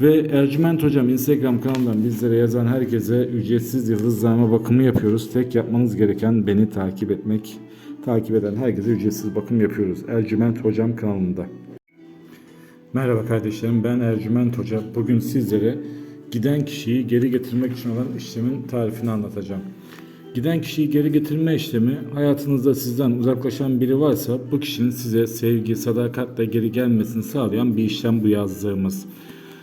Ve Ercüment Hocam Instagram kanalından bizlere yazan herkese ücretsiz yıldızlama bakımı yapıyoruz. Tek yapmanız gereken beni takip etmek. Takip eden herkese ücretsiz bakım yapıyoruz. Ercüment Hocam kanalında. Merhaba kardeşlerim ben Ercüment Hoca. Bugün sizlere giden kişiyi geri getirmek için olan işlemin tarifini anlatacağım. Giden kişiyi geri getirme işlemi hayatınızda sizden uzaklaşan biri varsa bu kişinin size sevgi, sadakatle geri gelmesini sağlayan bir işlem bu yazdığımız.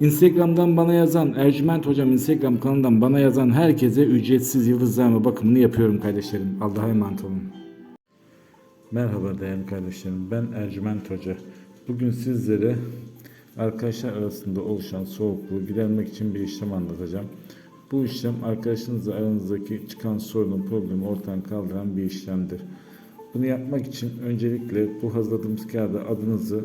Instagram'dan bana yazan Ercüment Hocam Instagram kanalından bana yazan herkese ücretsiz yıldızlarla bakımını yapıyorum kardeşlerim. Allah'a emanet olun. Merhaba değerli kardeşlerim. Ben Ercüment Hoca. Bugün sizlere arkadaşlar arasında oluşan soğukluğu gidermek için bir işlem anlatacağım. Bu işlem arkadaşınızla aranızdaki çıkan sorunu, problemi ortadan kaldıran bir işlemdir. Bunu yapmak için öncelikle bu hazırladığımız kağıda adınızı,